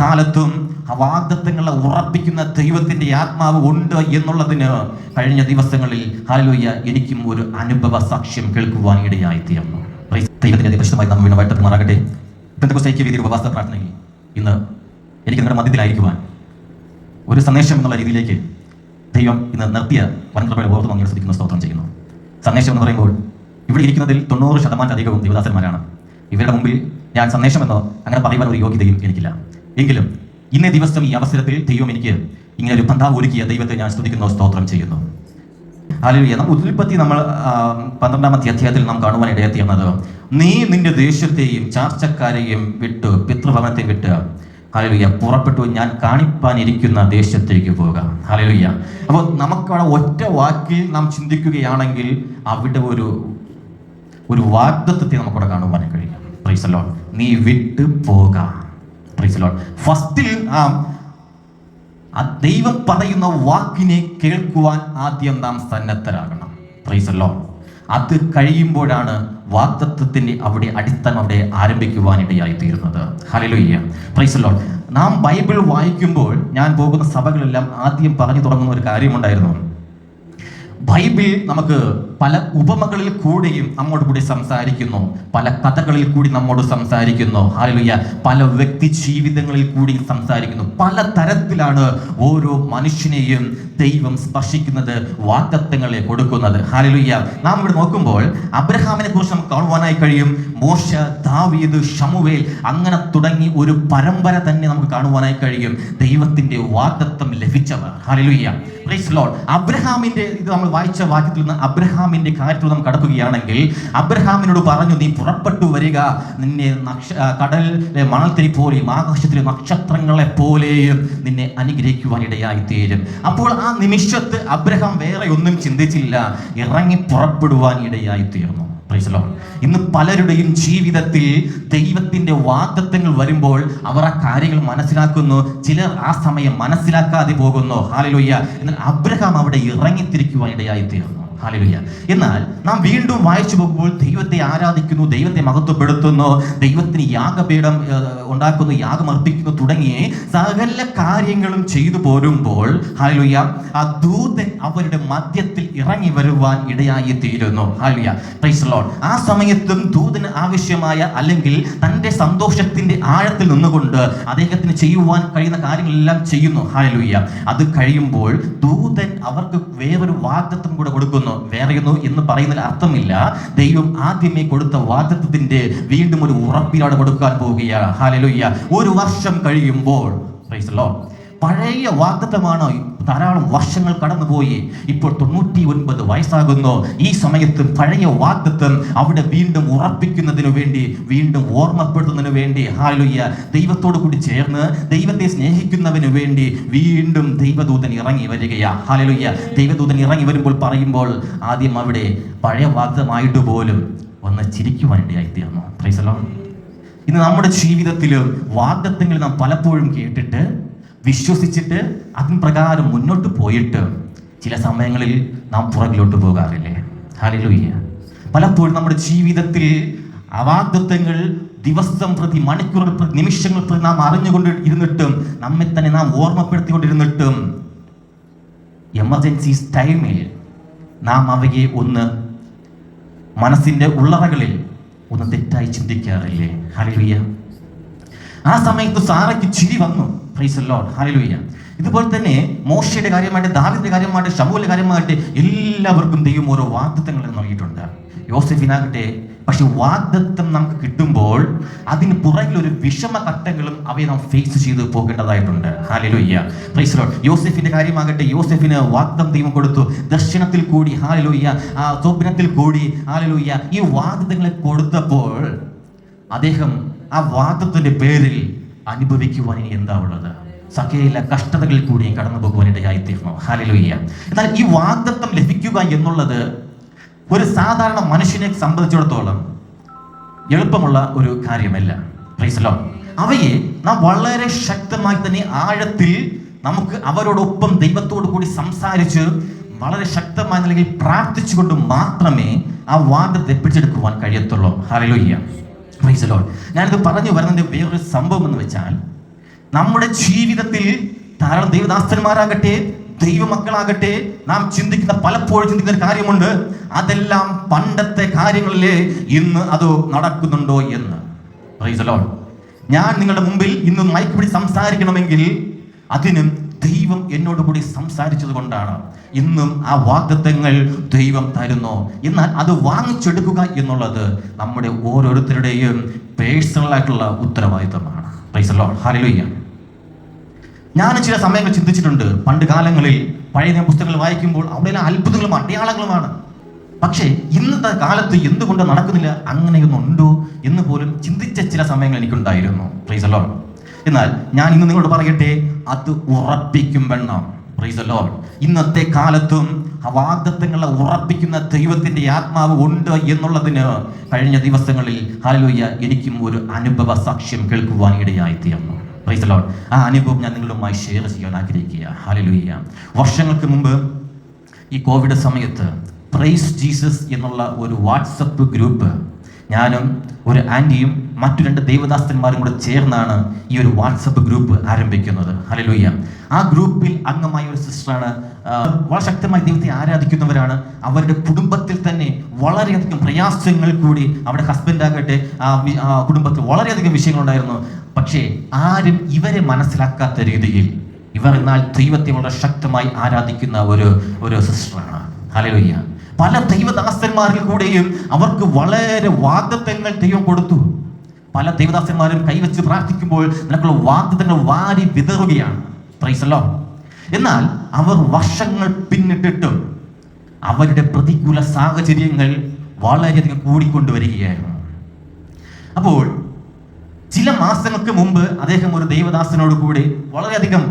കാലത്തും ആ വാഗ്ദത്വങ്ങളെ ഉറപ്പിക്കുന്ന ദൈവത്തിന്റെ ആത്മാവ് ഉണ്ട് എന്നുള്ളതിന് കഴിഞ്ഞ ദിവസങ്ങളിൽ ഹാലോയ്യ എനിക്കും ഒരു അനുഭവ സാക്ഷ്യം കേൾക്കുവാൻ ഇടയായി തീർന്നു Praise ദൈവത്തിന്റെ അതിപരിശുദ്ധമായി നാം വീണ്ടും വാഴ്ത്തപ്പെടുമാറാകട്ടെ പെന്തക്കോസ്തൈക്യ രീതിയിൽ ഉപവാസ പ്രാർത്ഥനയിൽ ഇന്ന് എനിക്ക് നിങ്ങളുടെ മധ്യത്തിലായിരിക്കുവാൻ ഒരു സന്ദേശം എന്നുള്ള രീതിയിലേക്ക് ദൈവം ഇന്ന് നിർത്തിയ വനപ്രഭയുടെ ഓർത്ത് നന്ദി ശ്രദ്ധിക്കുന്ന സ്തോത്രം ചെയ്യുന്നു. സന്ദേശം എന്ന് പറയുമ്പോൾ ഇവിടെ ഇരിക്കുന്നതിൽ തൊണ്ണൂറ് അധികവും ദേവദാസന്മാരാണ്. ഇവരുടെ മുമ്പിൽ ഞാൻ സന്ദേശമെന്നോ അങ്ങനെ പറയുവാൻ ഒരു യോഗ്യതയും എനിക്കില്ല. എങ്കിലും ഇന്നേ ദിവസം ഈ അവസരത്തിൽ ദൈവം എനിക്ക് ഇങ്ങനെ ഒരു പന്താവ് ഒരുക്കിയ ദൈവത്തെ ഞാൻ സ്തുതിക്കുന്നു സ്തോത്രം ചെയ്യുന്നു. അല്ലെങ്കിൽ നമ്മൾ ഉൽപ്പത്തി നമ്മൾ പന്ത്രണ്ടാമത്തെ അധ്യായത്തിൽ നാം കാണുവാൻ ഇടയെത്തിയത് നീ നിന്റെ ദേശത്തെയും ചാർച്ചക്കാരെയും വിട്ട് പിതൃഭവനത്തെ വിട്ട് ഹാലലുയ്യ പുറപ്പെട്ടു ഞാൻ കാണിപ്പാനിരിക്കുന്ന ദേശത്തേക്ക് പോകാം ഹാലലുയ്യ അപ്പോൾ നമുക്കവിടെ ഒറ്റ വാക്കിൽ നാം ചിന്തിക്കുകയാണെങ്കിൽ അവിടെ ഒരു ഒരു വാഗ്ദത്വത്തെ നമുക്കവിടെ കാണുവാൻ കഴിയും. പ്രൈസലോൺ നീ വിട്ടു പോകാം. ഫസ്റ്റിൽ ആ ദൈവം പറയുന്ന വാക്കിനെ കേൾക്കുവാൻ ആദ്യം നാം സന്നദ്ധരാകണം. പ്രൈസല്ലോ അത് കഴിയുമ്പോഴാണ് വാക്തത്വത്തിന്റെ അവിടെ അടിത്തം അവിടെ ആരംഭിക്കുവാനിടയായി തീരുന്നത്. ഹലലുയ്യ പ്രൈസല്ലോ നാം ബൈബിൾ വായിക്കുമ്പോൾ ഞാൻ പോകുന്ന സഭകളെല്ലാം ആദ്യം പറഞ്ഞു തുടങ്ങുന്ന ഒരു കാര്യമുണ്ടായിരുന്നു. ബൈബിൾ നമുക്ക് പല ഉപമകളിൽ കൂടിയും നമ്മോട് കൂടി സംസാരിക്കുന്നു. പല കഥകളിൽ കൂടി നമ്മോട് സംസാരിക്കുന്നു. ഹാലുയ്യ പല വ്യക്തി ജീവിതങ്ങളിൽ കൂടി സംസാരിക്കുന്നു. പല തരത്തിലാണ് ഓരോ മനുഷ്യനെയും ദൈവം സ്പർശിക്കുന്നത് വാക്തത്വങ്ങളെ കൊടുക്കുന്നത്. ഹാലലുയ്യ നാം ഇവിടെ നോക്കുമ്പോൾ അബ്രഹാമിനെ കുറിച്ച് നമുക്ക് കാണുവാനായി കഴിയും. മോശ ദാവീദ് ഷമുവേൽ അങ്ങനെ തുടങ്ങി ഒരു പരമ്പര തന്നെ നമുക്ക് കാണുവാനായി കഴിയും. ദൈവത്തിന്റെ വാക്തത്വം ലഭിച്ചവർ. ലോർഡ് അബ്രഹാമിന്റെ ഇത് നമ്മൾ വായിച്ച വാക്യത്തിൽ നിന്ന് അബ്രഹാമിന്റെ കാര്യത്തിൽ നാം കടക്കുകയാണെങ്കിൽ അബ്രഹാമിനോട് പറഞ്ഞു നീ പുറപ്പെട്ടു വരിക. നിന്നെ നക്ഷ കടലിലെ മണൽത്തിരി പോലെയും ആകാശത്തിലെ നക്ഷത്രങ്ങളെ പോലെയും നിന്നെ അനുഗ്രഹിക്കുവാൻ ഇടയായി തീരും അപ്പോൾ ആ നിമിഷത്ത് അബ്രഹാം വേറെ ഒന്നും ചിന്തിച്ചില്ല. ഇറങ്ങി പുറപ്പെടുവാൻ ഇടയായി തീർന്നു. ഇന്ന് പലരുടെയും ജീവിതത്തിൽ ദൈവത്തിന്റെ വാഗ്ദത്തങ്ങൾ വരുമ്പോൾ അവർ ആ കാര്യങ്ങൾ മനസ്സിലാക്കുന്നു. ചിലർ ആ സമയം മനസ്സിലാക്കാതെ പോകുന്നു. ഹാലലുയ്യ എന്നാൽ അബ്രഹാം അവിടെ ഇറങ്ങിത്തിരിക്കുവാൻ ഇടയായി തീർന്നു ഹാലലുയ്യ എന്നാൽ നാം വീണ്ടും വായിച്ചു പോകുമ്പോൾ ദൈവത്തെ ആരാധിക്കുന്നു ദൈവത്തെ മഹത്വപ്പെടുത്തുന്നു ദൈവത്തിന് യാഗപീഠം ഉണ്ടാക്കുന്നു യാഗമർപ്പിക്കുന്നു തുടങ്ങിയ തുടങ്ങി സകല കാര്യങ്ങളും ചെയ്തു പോരുമ്പോൾ ഹാലുയ ആ ദൂതൻ അവരുടെ മധ്യത്തിൽ ഇറങ്ങി വരുവാൻ ഇടയായി തീരുന്നു ഹാലുയ പ്രൈസ് ലോർഡ് ആ സമയത്തും ദൂതന് ആവശ്യമായ അല്ലെങ്കിൽ തന്റെ സന്തോഷത്തിന്റെ ആഴത്തിൽ നിന്നുകൊണ്ട് അദ്ദേഹത്തിന് ചെയ്യുവാൻ കഴിയുന്ന കാര്യങ്ങളെല്ലാം ചെയ്യുന്നു. ഹാലുയ്യ അത് കഴിയുമ്പോൾ ദൂതൻ അവർക്ക് വേറൊരു വാഗ്ദത്വം കൂടെ കൊടുക്കുന്നു. വേറെയൊന്നു എന്ന് പറയുന്നതിൽ അർത്ഥമില്ല. ദൈവം ആദ്യമേ കൊടുത്ത വാചത്വത്തിന്റെ വീണ്ടും ഒരു ഉറപ്പിലാണ് കൊടുക്കാൻ പോവുകയാണ് ഹാലലുയ്യ ഒരു വർഷം കഴിയുമ്പോൾ the Lord. പഴയ വാഗ്ദത്തമാണോ ധാരാളം വർഷങ്ങൾ കടന്നുപോയി? ഇപ്പോൾ തൊണ്ണൂറ്റി ഒൻപത് വയസ്സാകുന്നു. ഈ സമയത്ത് പഴയ വാഗ്ദത്തം അവിടെ വീണ്ടും ഉറപ്പിക്കുന്നതിന് വേണ്ടി വീണ്ടും ഓർമ്മപ്പെടുത്തുന്നതിന് വേണ്ടി ഹാലുയ്യ ദൈവത്തോട് കൂടി ചേർന്ന് ദൈവത്തെ സ്നേഹിക്കുന്നതിന് വേണ്ടി വീണ്ടും ദൈവദൂതൻ ഇറങ്ങി വരികയാ. ഹാലുയ്യ ദൈവദൂതൻ ഇറങ്ങി വരുമ്പോൾ പറയുമ്പോൾ ആദ്യം അവിടെ പഴയ വാഗ്ദമായിട്ട് പോലും ഒന്ന് ചിരിക്കുവാൻ ഇടയായി തീർന്നു പ്രൈസലോ ഇന്ന് നമ്മുടെ ജീവിതത്തിലും വാഗ്ദത്തങ്ങൾ നാം പലപ്പോഴും കേട്ടിട്ട് വിശ്വസിച്ചിട്ട് അതിന് പ്രകാരം മുന്നോട്ട് പോയിട്ട് ചില സമയങ്ങളിൽ നാം പുറകിലോട്ട് പോകാറില്ലേ? ഹാലിലൂയ്യ പലപ്പോഴും നമ്മുടെ ജീവിതത്തിൽ അവാഗ്ദത്വങ്ങൾ ദിവസം പ്രതി മണിക്കൂറുകൾ പ്രതി നിമിഷങ്ങൾ പ്രതി നാം അറിഞ്ഞുകൊണ്ട് ഇരുന്നിട്ടും നമ്മെ തന്നെ നാം ഓർമ്മപ്പെടുത്തിക്കൊണ്ടിരുന്നിട്ടും എമർജൻസീസ് ടൈമിൽ നാം അവയെ ഒന്ന് മനസ്സിന്റെ ഉള്ളറകളിൽ ഒന്ന് തെറ്റായി ചിന്തിക്കാറില്ലേ? ഹലിലുയ്യ ആ സമയത്ത് സാറയ്ക്ക് ചിരി വന്നു. പ്രൈസ് ലോഡ് ഹലിലുയ്യ ഇതുപോലെ തന്നെ മോശയുടെ കാര്യമായിട്ട് ദാവിദിന്റെ കാര്യമായിട്ട് ഷമുവിന്റെ കാര്യമായിട്ട് എല്ലാവർക്കും ദൈവം ഓരോ വാഗ്ദത്തങ്ങൾ നൽകിയിട്ടുണ്ട്. യോസഫിനാകട്ടെ. പക്ഷെ വാഗ്ദത്തം നമുക്ക് കിട്ടുമ്പോൾ അതിന് പുറകിൽ ഒരു വിഷമ ഘട്ടങ്ങളും അവയെ നാം ഫേസ് ചെയ്ത് പോകേണ്ടതായിട്ടുണ്ട്. ഹാലലുയ്യ പ്രൈസ് ലോഡ് യോസഫിന്റെ കാര്യമാകട്ടെ. യോസഫിന് വാഗ്ദം ദൈവം കൊടുത്തു. ദർശനത്തിൽ കൂടി ഹാലലുയ്യ ആ സ്വപ്നത്തിൽ കൂടി ഹാലലുയ്യ ഈ വാഗ്ദങ്ങളെ കൊടുത്തപ്പോൾ അദ്ദേഹം ആ വാദത്തിന്റെ പേരിൽ അനുഭവിക്കുവാൻ ഇനി എന്താ ഉള്ളത്? സകല കഷ്ടതകളിൽ കൂടിയും കടന്നു പോകുവാൻ തീർന്നു? ഹാലലുയ്യ എന്നാൽ ഈ വാഗ്ദത്വം ലഭിക്കുക എന്നുള്ളത് ഒരു സാധാരണ മനുഷ്യനെ സംബന്ധിച്ചിടത്തോളം എളുപ്പമുള്ള ഒരു കാര്യമല്ല. പ്രൈസലോ അവയെ നാം വളരെ ശക്തമായി തന്നെ ആഴത്തിൽ നമുക്ക് അവരോടൊപ്പം ദൈവത്തോട് കൂടി സംസാരിച്ച് വളരെ ശക്തമായി നിലയിൽ പ്രാർത്ഥിച്ചുകൊണ്ട് മാത്രമേ ആ വാദത്തെ പിടിച്ചെടുക്കുവാൻ കഴിയത്തുള്ളൂ. ഹലലുയ്യ പ്രൈസലോ ഞാനിത് പറഞ്ഞു വരുന്നതിന്റെ വേറൊരു സംഭവം എന്ന് വെച്ചാൽ നമ്മുടെ ജീവിതത്തിൽ ധാരാളം ദൈവദാസന്മാരാകട്ടെ ദൈവമക്കളാകട്ടെ നാം ചിന്തിക്കുന്ന പലപ്പോഴും ചിന്തിക്കുന്ന ഒരു കാര്യമുണ്ട്. അതെല്ലാം പണ്ടത്തെ കാര്യങ്ങളിലെ ഇന്ന് അത് നടക്കുന്നുണ്ടോ എന്ന്. പ്രൈസ് the ഞാൻ നിങ്ങളുടെ മുമ്പിൽ ഇന്ന് മൈക്ക് സംസാരിക്കണമെങ്കിൽ അതിനും ദൈവം എന്നോട് കൂടി സംസാരിച്ചത് കൊണ്ടാണ്. ഇന്നും ആ വാഗ്ദത്തങ്ങൾ ദൈവം തരുന്നു. എന്നാൽ അത് വാങ്ങിച്ചെടുക്കുക എന്നുള്ളത് നമ്മുടെ ഓരോരുത്തരുടെയും പേഴ്സണൽ ആയിട്ടുള്ള ഉത്തരവാദിത്തമാണ്. ഞാൻ ചില സമയങ്ങൾ ചിന്തിച്ചിട്ടുണ്ട്. പണ്ട് കാലങ്ങളിൽ പഴയ പുസ്തകങ്ങൾ വായിക്കുമ്പോൾ അവിടെ അത്ഭുതങ്ങളും അടയാളങ്ങളുമാണ്. പക്ഷേ ഇന്നത്തെ കാലത്ത് എന്തുകൊണ്ട് നടക്കുന്നില്ല? അങ്ങനെയൊന്നുണ്ടോ എന്ന് പോലും ചിന്തിച്ച ചില സമയങ്ങൾ എനിക്കുണ്ടായിരുന്നു. പ്ലീസ് അല്ലോ എന്നാൽ ഞാൻ ഇന്ന് നിങ്ങളോട് പറയട്ടെ അത് ഉറപ്പിക്കും വെണ്ണം. പ്രൈസ് അല്ലോ ഇന്നത്തെ കാലത്തും വാഗ്ദത്തങ്ങളെ ഉറപ്പിക്കുന്ന ദൈവത്തിന്റെ ആത്മാവ് ഉണ്ട് എന്നുള്ളതിന് കഴിഞ്ഞ ദിവസങ്ങളിൽ ഹലോയ്യ എനിക്കും ഒരു അനുഭവ സാക്ഷ്യം കേൾക്കുവാൻ ഇടയായി തീർന്നു. പ്രൈസ് ലോഡ് ആ അനുഭവം ഞാൻ നിങ്ങളുമായി ഷെയർ ചെയ്യാൻ ആഗ്രഹിക്കുക ഹാലലൂയ്യ വർഷങ്ങൾക്ക് മുമ്പ് ഈ കോവിഡ് സമയത്ത് പ്രൈസ് ജീസസ് എന്നുള്ള ഒരു വാട്സപ്പ് ഗ്രൂപ്പ് ഞാനും ഒരു ആന്റിയും മറ്റു രണ്ട് ദേവദാസന്മാരും കൂടെ ചേർന്നാണ് ഈ ഒരു വാട്സപ്പ് ഗ്രൂപ്പ് ആരംഭിക്കുന്നത്. ഹലലൂയ്യ ആ ഗ്രൂപ്പിൽ അംഗമായ ഒരു സിസ്റ്ററാണ് വളരെ ശക്തമായി ദൈവത്തെ ആരാധിക്കുന്നവരാണ്. അവരുടെ കുടുംബത്തിൽ തന്നെ വളരെയധികം പ്രയാസങ്ങൾ കൂടി അവരുടെ ഹസ്ബൻഡ് ആകട്ടെ ആ കുടുംബത്തിൽ വളരെയധികം വിഷയങ്ങളുണ്ടായിരുന്നു. പക്ഷേ ആരും ഇവരെ മനസ്സിലാക്കാത്ത രീതിയിൽ ഇവർ എന്നാൽ ദൈവത്തെ വളരെ ശക്തമായി ആരാധിക്കുന്ന ഒരു ഒരു സിസ്റ്ററാണ്. ഹലലൂയ്യ പല ദൈവദാസന്മാരിൽ കൂടെയും അവർക്ക് വളരെ വാഗ്ദത്തങ്ങൾ ദൈവം കൊടുത്തു. പല ദേവദാസന്മാരും കൈവച്ച് പ്രാർത്ഥിക്കുമ്പോൾ നിനക്കുള്ള വാഗ്ദത്തങ്ങൾ വാരി വിതറുകയാണ്. പ്രൈസല്ലോ എന്നാൽ അവർ വർഷങ്ങൾ പിന്നിട്ടിട്ടും അവരുടെ പ്രതികൂല സാഹചര്യങ്ങൾ വളരെയധികം കൂടിക്കൊണ്ടുവരികയായിരുന്നു അപ്പോൾ ചില മാസങ്ങൾക്ക് മുമ്പ് അദ്ദേഹം ഒരു ദൈവദാസനോട് കൂടി വളരെയധികം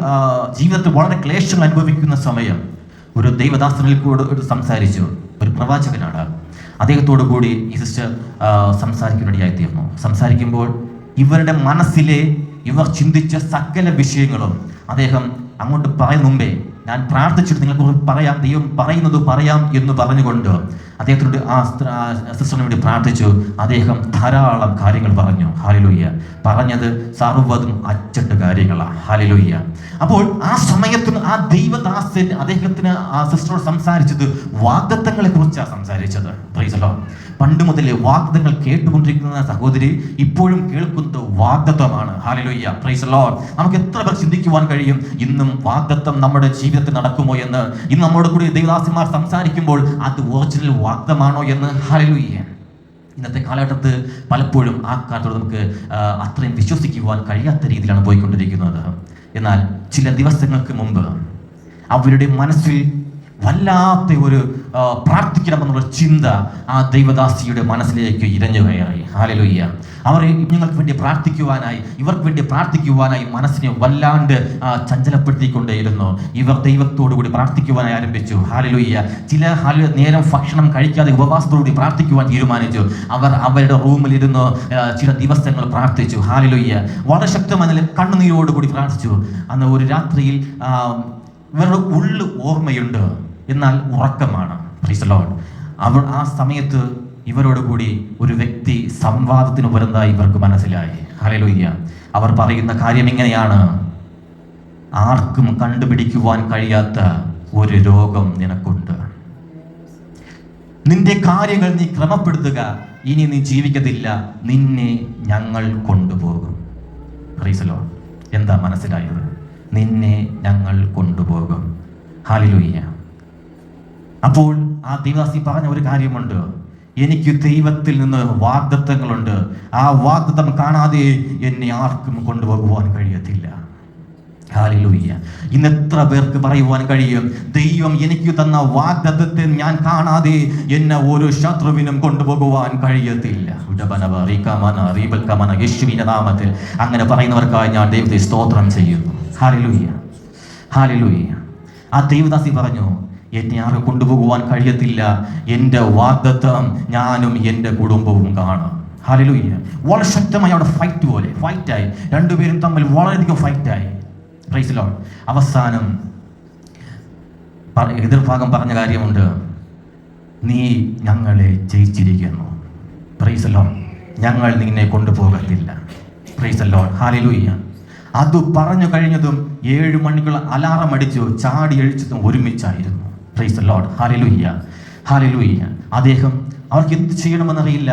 ജീവിതത്തിൽ വളരെ ക്ലേശങ്ങൾ അനുഭവിക്കുന്ന സമയം ഒരു ദൈവദാസനിൽ കൂടെ സംസാരിച്ചു. ഒരു പ്രവാചകനാണ്. അദ്ദേഹത്തോടു കൂടി ഈ സിസ്റ്റർ സംസാരിക്കുന്നതിനായി തീർന്നു സംസാരിക്കുമ്പോൾ ഇവരുടെ മനസ്സിലെ ഇവർ ചിന്തിച്ച സകല വിഷയങ്ങളും അദ്ദേഹം അങ്ങോട്ട് പറയുന്ന മുമ്പേ ഞാൻ പ്രാർത്ഥിച്ചിട്ട് നിങ്ങൾക്ക് പറയാം ദൈവം പറയുന്നത് പറയാം എന്ന് പറഞ്ഞുകൊണ്ട് അദ്ദേഹത്തിനോട് ആ സിസ്റ്ററിന് വേണ്ടി പ്രാർത്ഥിച്ചു. അദ്ദേഹം ധാരാളം കാര്യങ്ങൾ പറഞ്ഞു. ഹാലിലൂയ്യ. പറഞ്ഞത് സർവതും അച്ചട്ട് കാര്യങ്ങളാണ് ഹാലിലൂയ്യ. അപ്പോൾ ആ സമയത്തും ആ ദൈവദാസൻ അദ്ദേഹത്തിന് ആ സിസ്റ്ററോട് സംസാരിച്ചത് വാഗ്ദത്തങ്ങളെ കുറിച്ചാണ് സംസാരിച്ചത്. പ്രൈസലോ പണ്ട് മുതലേ വാഗ്ദങ്ങൾ കേട്ടുകൊണ്ടിരിക്കുന്ന സഹോദരി ഇപ്പോഴും കേൾക്കുന്നത് വാഗ്ദത്വമാണ് ഹാലിലൂയ്യ പ്രൈസലോ നമുക്ക് എത്ര പേർ ചിന്തിക്കുവാൻ കഴിയും? ഇന്നും വാഗ്ദത്തം നമ്മുടെ ജീവിതത്തിൽ നടക്കുമോ എന്ന്? ഇന്ന് നമ്മുടെ കൂടി ദൈവദാസന്മാർ സംസാരിക്കുമ്പോൾ അത് ഒറിജിനൽ വാഗ്ദമാണോ എന്ന്? ഹലലുയ്യ ഇന്നത്തെ കാലഘട്ടത്ത് പലപ്പോഴും ആ കാലത്തോട് നമുക്ക് അത്രയും വിശ്വസിക്കുവാൻ കഴിയാത്ത രീതിയിലാണ് പോയിക്കൊണ്ടിരിക്കുന്നത്. എന്നാൽ ചില ദിവസങ്ങൾക്ക് മുമ്പ് അവരുടെ മനസ്സിൽ വല്ലാത്ത ഒരു പ്രാർത്ഥിക്കണമെന്നുള്ള ചിന്ത ആ ദൈവദാസിയുടെ മനസ്സിലേക്ക് ഇരഞ്ഞു കയറി. ഹാലലുയ്യ അവർ ഞങ്ങൾക്ക് വേണ്ടി പ്രാർത്ഥിക്കുവാനായി ഇവർക്ക് വേണ്ടി പ്രാർത്ഥിക്കുവാനായി മനസ്സിനെ വല്ലാണ്ട് ചഞ്ചലപ്പെടുത്തിക്കൊണ്ടേയിരുന്നു. ഇവർ ദൈവത്തോടു കൂടി പ്രാർത്ഥിക്കുവാനായി ആരംഭിച്ചു. ഹാലലുയ്യ ചില ഹാല നേരം ഭക്ഷണം കഴിക്കാതെ ഉപവാസത്തോടുകൂടി പ്രാർത്ഥിക്കുവാൻ തീരുമാനിച്ചു. അവർ അവരുടെ റൂമിലിരുന്ന് ചില ദിവസങ്ങൾ പ്രാർത്ഥിച്ചു. ഹാലലുയ്യ വളരെ ശക്തമായ നിലയിൽ കണ്ണുനീരോടുകൂടി പ്രാർത്ഥിച്ചു. അന്ന് ഒരു രാത്രിയിൽ ഇവരുടെ ഉള്ളു ഓർമ്മയുണ്ട്. എന്നാൽ ഉറക്കമാണ്. Lord. അവർ ആ സമയത്ത് ഇവരോട് കൂടി ഒരു വ്യക്തി സംവാദത്തിന് വരുന്നതായി ഇവർക്ക് മനസ്സിലായി. ഹലലുയ്യ അവർ പറയുന്ന കാര്യം ഇങ്ങനെയാണ്. ആർക്കും കണ്ടുപിടിക്കുവാൻ കഴിയാത്ത ഒരു രോഗം നിനക്കുണ്ട്. നിന്റെ കാര്യങ്ങൾ നീ ക്രമപ്പെടുത്തുക. ഇനി നീ ജീവിക്കത്തില്ല നിന്നെ ഞങ്ങൾ കൊണ്ടുപോകും. റീസലോ എന്താ മനസ്സിലായത്? നിന്നെ ഞങ്ങൾ കൊണ്ടുപോകും. ഹാലിലുയ്യ അപ്പോൾ ആ ദൈവദാസി പറഞ്ഞ ഒരു കാര്യമുണ്ട്. എനിക്ക് ദൈവത്തിൽ നിന്ന് വാഗ്ദത്തങ്ങളുണ്ട്. ആ വാഗ്ദത്തം കാണാതെ എന്നെ ആർക്കും കൊണ്ടുപോകുവാൻ കഴിയത്തില്ല. ഇന്ന് എത്ര പേർക്ക് പറയുവാൻ കഴിയും? ദൈവം എനിക്ക് തന്ന വാഗ്ദത്തെ ഞാൻ കാണാതെ എന്നെ ഒരു ശത്രുവിനും കൊണ്ടുപോകുവാൻ കഴിയത്തില്ല. യേശുവിന്റെ നാമത്തിൽ അങ്ങനെ പറയുന്നവർക്കായി ഞാൻ ദൈവത്തെ സ്തോത്രം ചെയ്യുന്നു. ഹാലിലൂയ്യ. ഹാലിലൂയ്യ. ആ ദൈവദാസി പറഞ്ഞു എന്നെ ആരും കൊണ്ടുപോകുവാൻ കഴിയത്തില്ല. എന്റെ വാഗ്ദത്വം ഞാനും എന്റെ കുടുംബവും കാണും. ഹാലലൂയ്യ വളരെ ശക്തമായി അവിടെ ഫൈറ്റ് പോലെ ഫൈറ്റായി രണ്ടുപേരും തമ്മിൽ വളരെയധികം ഫൈറ്റായി പ്രൈസ് ലോൺ അവസാനം എതിർഭാഗം പറഞ്ഞ കാര്യമുണ്ട്. നീ ഞങ്ങളെ ജയിച്ചിരിക്കുന്നു. പ്രൈസ് ഞങ്ങൾ നിന്നെ കൊണ്ടുപോകത്തില്ല. പ്രൈസ് ലോൺ ഹാലിലൂയ്യ അത് പറഞ്ഞു കഴിഞ്ഞതും ഏഴ് മണിക്കുള്ള അലാറം അടിച്ചു ചാടി അഴിച്ചതും ഒരുമിച്ചായിരുന്നു. പ്രൈസ് ലോഡ് ഹാലലുയ്യ ഹാലലുയ്യ അദ്ദേഹം അവർക്ക് എന്ത് ചെയ്യണമെന്നറിയില്ല.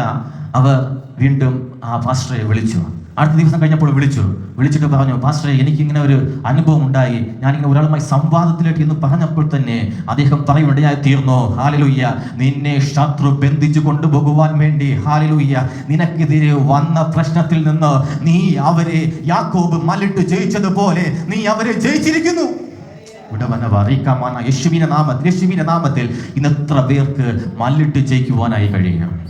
അവർ വീണ്ടും ആ പാസ്റ്ററെ വിളിച്ചു. അടുത്ത ദിവസം കഴിഞ്ഞപ്പോൾ വിളിച്ചു. വിളിച്ചിട്ട് പറഞ്ഞു പാസ്റ്ററെ എനിക്കിങ്ങനെ ഒരു അനുഭവം ഉണ്ടായി. ഞാനിങ്ങനെ ഒരാളുമായി സംവാദത്തിലേക്ക് എന്ന് പറഞ്ഞപ്പോൾ തന്നെ അദ്ദേഹം പറയുണ്ടായി തീർന്നു. ഹാലലുയ്യ നിന്നെ ശത്രു ബന്ധിച്ചു കൊണ്ടുപോകുവാൻ വേണ്ടി. ഹാലലുയ്യ നിനക്കെതിരെ വന്ന പ്രശ്നത്തിൽ നിന്ന് നീ അവരെ യാക്കോബ് മലിട്ട് ജയിച്ചതുപോലെ നീ അവരെ ജയിച്ചിരിക്കുന്നു. ഉടവന അറിയിക്കാമാന യേശുവിന്റെ നാമത്തിൽ യേശുവിന്റെ നാമത്തിൽ ഇന്ന് എത്ര പേർക്ക് മല്ലിട്ട് ജയിക്കുവാനായി കഴിയും.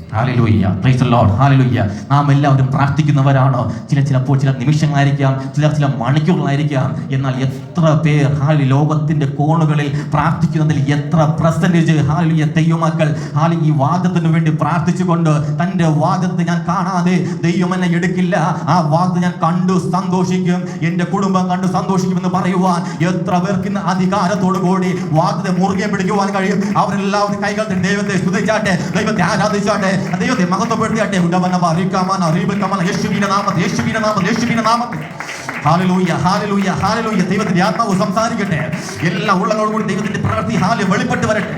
നാം എല്ലാവരും പ്രാർത്ഥിക്കുന്നവരാണോ? ചില ചിലപ്പോൾ ചില നിമിഷങ്ങളായിരിക്കാം ചില ചില മണിക്കൂറുകളായിരിക്കാം. എന്നാൽ എത്ര പേർ ഹാലി ലോകത്തിന്റെ കോണുകളിൽ പ്രാർത്ഥിക്കുന്നതിൽ എത്ര പ്രസന്റേജ് ഹാലിയ ദൈവമക്കൾ ഹാലി ഈ വാദത്തിന് വേണ്ടി പ്രാർത്ഥിച്ചുകൊണ്ട് തന്റെ വാദത്തെ ഞാൻ കാണാതെ ദൈവം എന്നെ എടുക്കില്ല. ആ വാദത്തെ ഞാൻ കണ്ടു സന്തോഷിക്കും. എന്റെ കുടുംബം കണ്ടു സന്തോഷിക്കുമെന്ന് പറയുവാൻ എത്ര പേർക്ക് ഇന്ന് അധികാരത്തോടു കൂടി വാദത്തെ മുറുകെ പിടിക്കുവാൻ കഴിയും. അവരെല്ലാവരും കൈകൾ ദൈവത്തെ സ്തുതിച്ചാട്ടെ ദൈവത്തെ ആരാധിച്ചാട്ടെ ദൈവത്തെ മഹത്വപ്പെടുത്തിയാട്ടെ. ഉണ്ടവന്ന അറിയിക്കാമാൻ അറിയിപ്പിക്കാമാൻ യേശുവിന്റെ നാമത്തിൽ യേശുവിന്റെ നാമത്തിൽ യേശുവിന്റെ നാമത്തെ ഹാലലൂയ ഹാലലൂയ ഹാലലൂയ ദൈവത്തിന്റെ ആത്മാവ് സംസാരിക്കട്ടെ. എല്ലാ ഉള്ളങ്ങളോടും കൂടി ദൈവത്തിന്റെ പ്രവൃത്തി ഹാൽ വെളിപ്പെട്ട് വരട്ടെ.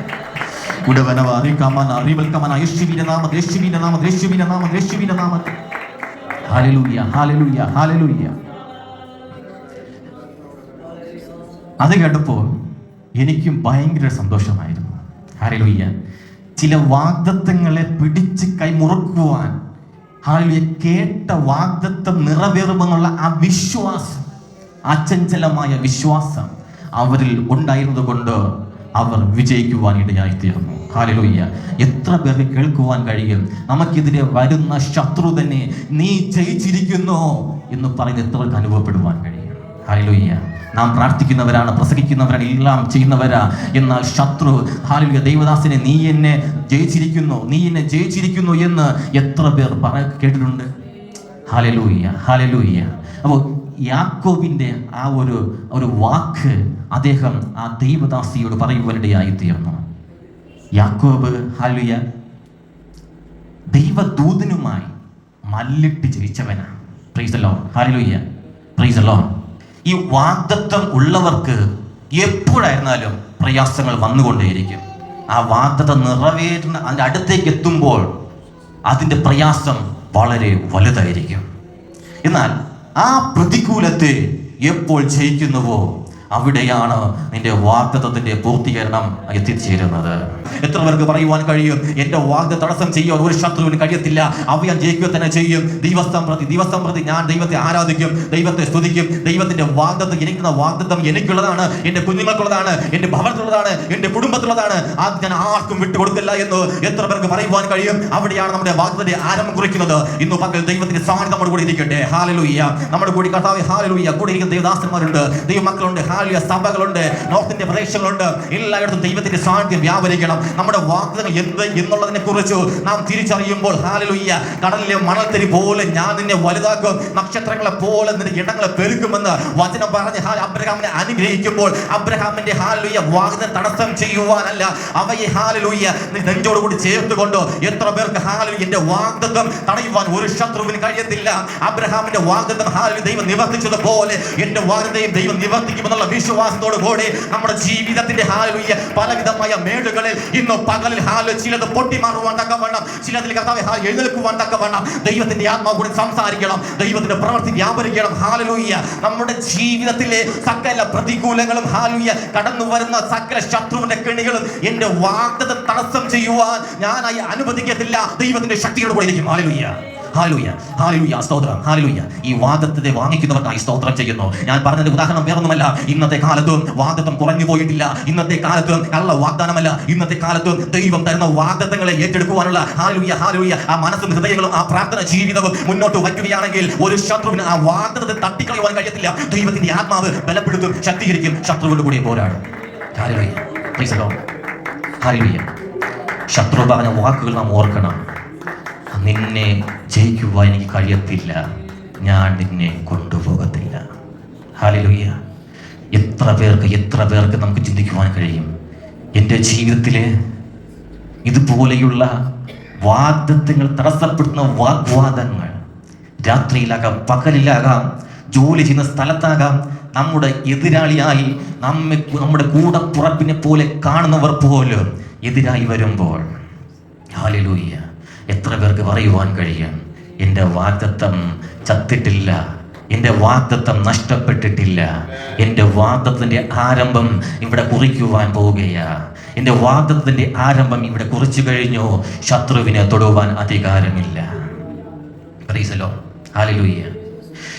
ഉടവനവ അറിയിക്കാമാൻ അറിവൽക്കമാൻ യേശുവിന്റെ നാമത്തിൽ യേശുവിന്റെ നാമത്തിൽ യേശുവിന്റെ നാമത്തിൽ യേശുവിന്റെ നാമത്തിൽ. ഹാലലൂയ ഹാലലൂയ ഹാലലൂയ അത് കേട്ടപ്പോൾ എനിക്കും ഭയങ്കര സന്തോഷമായിരുന്നു. ഹാരലൂയ്യ ചില വാഗ്ദത്തങ്ങളെ പിടിച്ച് കൈമുറുക്കുവാൻ ഹാലലൂയ കേട്ട വാഗ്ദത്തം നിറവേറുമെന്നുള്ള ആ വിശ്വാസം അചഞ്ചലമായ വിശ്വാസം അവരിൽ ഉണ്ടായിരുന്നത് കൊണ്ട് അവർ വിജയിക്കുവാൻ ഇടയായി തീർന്നു ഹാലലൂയ്യ എത്ര പേർക്ക് കേൾക്കുവാൻ കഴിയും? നമുക്കെതിരെ വരുന്ന ശത്രു തന്നെ നീ ജയിച്ചിരിക്കുന്നു എന്ന് പറയുന്ന എത്ര പേർക്ക് അനുഭവപ്പെടുവാൻ കഴിയും? ഹാലലൂയ്യ നാം പ്രാർത്ഥിക്കുന്നവരാണ് പ്രസംഗിക്കുന്നവരാണ് എല്ലാം ചെയ്യുന്നവരാ. എന്നാൽ ശത്രു ഹാലുയ ദൈവദാസിനെ നീ എന്നെ ജയിച്ചിരിക്കുന്നു നീ എന്നെ ജയിച്ചിരിക്കുന്നു എന്ന് എത്ര പേർ പറ കേട്ടിട്ടുണ്ട്? ഹാലലൂയ്യ ഹാലലൂയ്യ അപ്പോൾ യാക്കോബിന്റെ ആ ഒരു ഒരു വാക്ക് അദ്ദേഹം ആ ദൈവദാസിയോട് പറയുവാനിടയായി തീർന്നു. യാക്കോബ് ഹാലുയ ദൈവദൂതനുമായി മല്ലിട്ട് ജയിച്ചവനാണ് പ്രൈസല്ലോ ഹാലലൂയ്യ പ്രൈസല്ലോ ഈ വാഗ്ദത്വം ഉള്ളവർക്ക് എപ്പോഴായിരുന്നാലും പ്രയാസങ്ങൾ വന്നുകൊണ്ടേയിരിക്കും. ആ വാഗ്ദത്വം നിറവേറ്റുന്ന അതിന്റെ അടുത്തേക്ക് എത്തുമ്പോൾ അതിന്റെ പ്രയാസം വളരെ വലുതായിരിക്കും. എന്നാൽ ആ പ്രതികൂലത്തെ എപ്പോൾ ജയിക്കുന്നുവോ അവിടെയാണ് നിന്റെ വാഗ്ദത്വത്തിന്റെ പൂർത്തീകരണം എത്തിച്ചേരുന്നത്. എത്ര പേർക്ക് പറയുവാൻ കഴിയും? എന്റെ വാഗ്ദ തടസ്സം ചെയ്യാൻ ഒരു ശത്രുവിന് കഴിയത്തില്ല. അവ ഞാൻ ജയിക്കുക തന്നെ ചെയ്യും. ദിവസം പ്രതി ദിവസം പ്രതി ഞാൻ ദൈവത്തെ ആരാധിക്കും ദൈവത്തെ സ്തുതിക്കും. ദൈവത്തിന്റെ വാഗ്ദത്വം എനിക്കുന്ന വാഗ്ദത്വം എനിക്കുള്ളതാണ്. എന്റെ കുഞ്ഞുങ്ങൾക്കുള്ളതാണ് എന്റെ ഭവനത്തിലുള്ളതാണ് എന്റെ കുടുംബത്തിലുള്ളതാണ്. അത് ഞാൻ ആർക്കും വിട്ടുകൊടുക്കില്ല എന്ന് എത്ര പേർക്ക് പറയുവാൻ കഴിയും? അവിടെയാണ് നമ്മുടെ വാഗ്ദത്തെ ആരംഭം കുറിക്കുന്നത്. ഇന്ന് പകൽ ദൈവത്തിന്റെ സാന്നിധ്യം നമ്മുടെ കൂടെ ഇരിക്കട്ടെ. ഹാലലൂയ്യ. നമ്മുടെ കൂടി കർത്താവ് ഹാലലൂയ്യ. കൂടെ ഇരിക്കുന്ന ദൈവദാസന്മാരുണ്ട്. ദൈവമക്കളുണ്ട്. ഹാലിയ സഭകളുണ്ട്. ഇന്ത്യ പ്രദേശങ്ങളുണ്ട്. എല്ലായിടത്തും ദൈവത്തിന്റെ സാന്നിധ്യം വ്യാപരിക്കണം. നമ്മുടെ വാക്കുകൾ എന്ത് എന്നുള്ളതിനെ കുറിച്ച് നാം തിരിച്ചറിയുമ്പോൾ ഹാലലുയ്യ കടലിലെ മണൽത്തരി പോലെ ഞാൻ നിന്നെ വലുതാക്കും. നക്ഷത്രങ്ങളെ പോലെ നിന്റെ ഇടങ്ങളെ പെരുക്കുമെന്ന് വചനം പറഞ്ഞ് ഹാൽ അബ്രഹാമിനെ അനുഗ്രഹിക്കുമ്പോൾ അബ്രഹാമിന്റെ ഹാലലൂയ്യ വാഗ്ദം തടസ്സം ചെയ്യുവാനല്ല. അവയെ ഹാലലുയ്യ നെഞ്ചോട് കൂടി ചേർത്തുകൊണ്ട്? എത്ര പേർക്ക് ഹാലു എന്റെ വാഗ്ദത്വം തടയുവാൻ ഒരു ശത്രുവിന് കഴിയത്തില്ല. അബ്രഹാമിന്റെ വാഗ്ദത്തം ഹാലു ദൈവം നിവർത്തിച്ചതുപോലെ എന്റെ വാഗ്ദയും ദൈവം നിവർത്തിക്കുമെന്നുള്ള വിശ്വാസത്തോട് കൂടി നമ്മുടെ ജീവിതത്തിന്റെ ഹാലുയ്യ പലവിധമായ മേടുകളിൽ ഇന്ന് പകലിൽ ഹാൽ ചിലത് പൊട്ടിമാറുവാൻ വേണം ചിലതിൽ കർത്താവ് ഹാൽ എഴുന്നേൽക്കുവാൻ വേണം ദൈവത്തിന്റെ ആത്മാവ് കൂടി സംസാരിക്കണം. ദൈവത്തിന്റെ പ്രവൃത്തി വ്യാപരിക്കണം. ഹാലുയ്യ നമ്മുടെ ജീവിതത്തിലെ സകല പ്രതികൂലങ്ങളും ഹാലുയ്യ കടന്നു വരുന്ന സകല ശത്രുവിന്റെ കെണികളും എന്റെ വാഗ്ദത തടസ്സം ചെയ്യുവാൻ ഞാനായി അനുവദിക്കത്തില്ല. ദൈവത്തിന്റെ ശക്തിയോട് കൂടി ഹാലലൂയ്യ ഹാലൂയ ഹാലുയ സ്തോത്രം ഹാലുയ. ഈ വാദത്തെ വാങ്ങിക്കുന്നവർക്കായി സ്തോത്രം ചെയ്യുന്നു. ഞാൻ പറഞ്ഞത് ഉദാഹരണം വേറൊന്നുമല്ല. ഇന്നത്തെ കാലത്ത് വാദത്വം കുറഞ്ഞു പോയിട്ടില്ല. ഇന്നത്തെ കാലത്ത് കള്ള വാഗ്ദാനമല്ല. ഇന്നത്തെ കാലത്ത് ദൈവം തരുന്ന വാഗ്ദത്തങ്ങളെ ഏറ്റെടുക്കുവാനുള്ള ഹാലുയ ഹാലുയ. ആ മനസ്സും ഹൃദയങ്ങളും ആ പ്രാർത്ഥന ജീവിതവും മുന്നോട്ട് വയ്ക്കുകയാണെങ്കിൽ ഒരു ശത്രുവിന് ആ വാഗ്ദത്തെ തട്ടിക്കളയുവാൻ കഴിയത്തില്ല. ദൈവത്തിന്റെ ആത്മാവ് ബലപ്പെടുത്തും ശക്തീകരിക്കും ശത്രുവിന്റെ കൂടി പോരാടും. ശത്രു പറഞ്ഞ വാക്കുകൾ നാം ഓർക്കണം. നിന്നെ ജയിക്കുവാൻ എനിക്ക് കഴിയത്തില്ല. ഞാൻ നിന്നെ കൊണ്ടുപോകത്തില്ല. ഹാലിലുയ്യ എത്ര പേർക്ക് എത്ര പേർക്ക് നമുക്ക് ചിന്തിക്കുവാൻ കഴിയും? എന്റെ ജീവിതത്തിലെ ഇതുപോലെയുള്ള വാഗ്ദത്തങ്ങൾ തടസ്സപ്പെടുത്തുന്ന വാഗ്വാദങ്ങൾ രാത്രിയിലാകാം പകലിലാകാം ജോലി ചെയ്യുന്ന സ്ഥലത്താകാം നമ്മുടെ എതിരാളിയായി നമ്മെ നമ്മുടെ കൂടെ പുറപ്പിനെ പോലെ കാണുന്നവർ പോലും എതിരായി വരുമ്പോൾ ഹാലലൂയ്യ എത്ര പേർക്ക് പറയുവാൻ കഴിയും? എന്റെ വാഗ്ദത്തം ചത്തിട്ടില്ല. എന്റെ വാഗ്ദത്തം നഷ്ടപ്പെട്ടിട്ടില്ല. എന്റെ വാഗ്ദത്തിന്റെ ആരംഭം ഇവിടെ കുറിക്കുവാൻ പോവുകയാ. എന്റെ വാഗ്ദത്തിന്റെ ആരംഭം ഇവിടെ കുറിച്ചു കഴിഞ്ഞു. ശത്രുവിനെ തൊടുവാൻ അധികാരമില്ല. പ്രീസലോ ഹാലലൂയ്യ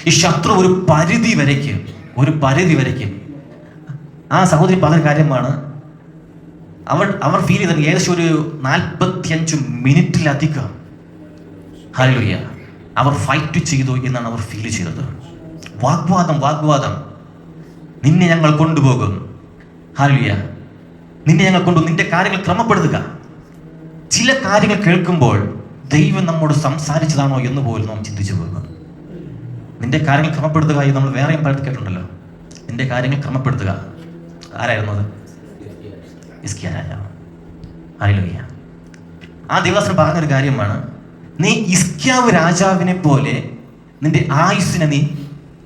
ഈ ശത്രു ഒരു പരിധി വരയ്ക്ക്. ഒരു പരിധി വരയ്ക്ക്. ആ സഹോദരി പറഞ്ഞ കാര്യമാണ് അവർ അവർ ഫീൽ ചെയ്തത് ഏകദേശം ഒരു നാൽപ്പത്തിയഞ്ച് മിനിറ്റിലധികം. ഹാലലൂയ്യ അവർ ഫൈറ്റ് ചെയ്തു എന്നാണ് അവർ ഫീൽ ചെയ്തത്. വാഗ്വാദം വാഗ്വാദം. നിന്നെ ഞങ്ങൾ കൊണ്ടുപോകും. ഹാലലൂയ്യ നിന്നെ ഞങ്ങൾ കൊണ്ടു നിന്റെ കാര്യങ്ങൾ ക്രമപ്പെടുത്തുക. ചില കാര്യങ്ങൾ കേൾക്കുമ്പോൾ ദൈവം നമ്മോട് സംസാരിച്ചതാണോ എന്ന് പോലും നാം ചിന്തിച്ചു പോകും നിന്റെ കാര്യങ്ങൾ ക്രമപ്പെടുത്തുക എന്ന് നമ്മൾ വേറെയും പലത് കേട്ടിട്ടുണ്ടല്ലോ. നിന്റെ കാര്യങ്ങൾ ക്രമപ്പെടുത്തുക. ആരായിരുന്നു അത്? ഇസ്കിയ രാജാവ് ഹല്ലേലൂയ. ആ ദിവസം പറഞ്ഞൊരു കാര്യമാണ്. നീ ഇസ്ക്യാവ് രാജാവിനെ പോലെ നിന്റെ ആയുസ്സിനെ നീ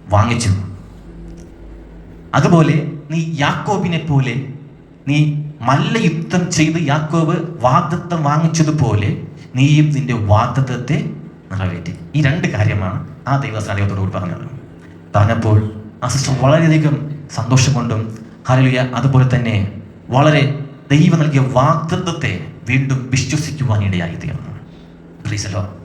വാങ്ങിച്ചു. അതുപോലെ നീ യാക്കോബിനെ പോലെ നീ മല്ലയുദ്ധം ചെയ്ത് യാക്കോബ് വാഗ്ദത്തം വാങ്ങിച്ചതുപോലെ നീയും നിന്റെ വാഗ്ദത്തത്തെ നിറവേറ്റി. ഈ രണ്ട് കാര്യമാണ് ആ ദൈവസ്ഥാന ദൈവത്തോട് കൂടി പറഞ്ഞത്. പറഞ്ഞപ്പോൾ ആ സിസ്റ്റർ വളരെയധികം സന്തോഷം കൊണ്ടും ഹരലിയ അതുപോലെ തന്നെ വളരെ ദൈവം നൽകിയ വാഗ്ദത്തത്തെ വീണ്ടും വിശ്വസിക്കുവാൻ ഇടയായി തീർന്നു പ്ലീസല്ലോ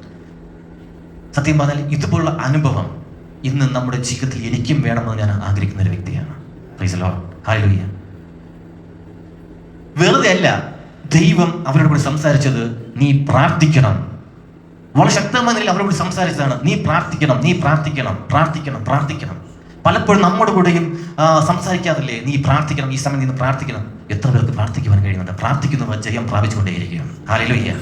സത്യം പറഞ്ഞാൽ ഇതുപോലുള്ള അനുഭവം ഇന്ന് നമ്മുടെ ജീവിതത്തിൽ എനിക്കും വേണമെന്ന് ഞാൻ ആഗ്രഹിക്കുന്ന ഒരു വ്യക്തിയാണ്. പ്ലീസല്ലോ ഹാലുയ്യ വെറുതെ അല്ല ദൈവം അവരോട് കൂടി സംസാരിച്ചത് നീ പ്രാർത്ഥിക്കണം. വളരെ ശക്തമായ നിലയിൽ അവരോട് സംസാരിച്ചതാണ് നീ പ്രാർത്ഥിക്കണം നീ പ്രാർത്ഥിക്കണം പ്രാർത്ഥിക്കണം പ്രാർത്ഥിക്കണം. പലപ്പോഴും നമ്മുടെ കൂടെയും സംസാരിക്കാറില്ലേ? നീ പ്രാർത്ഥിക്കണം ഈ സമയം നിന്ന് പ്രാർത്ഥിക്കണം. എത്ര പേർക്ക് പ്രാർത്ഥിക്കുവാൻ കഴിയുന്നുണ്ട്? പ്രാർത്ഥിക്കുന്നവർ ജയം പ്രാപിച്ചുകൊണ്ടേയിരിക്കുകയാണ്. ഹാലയിലൂയ്യ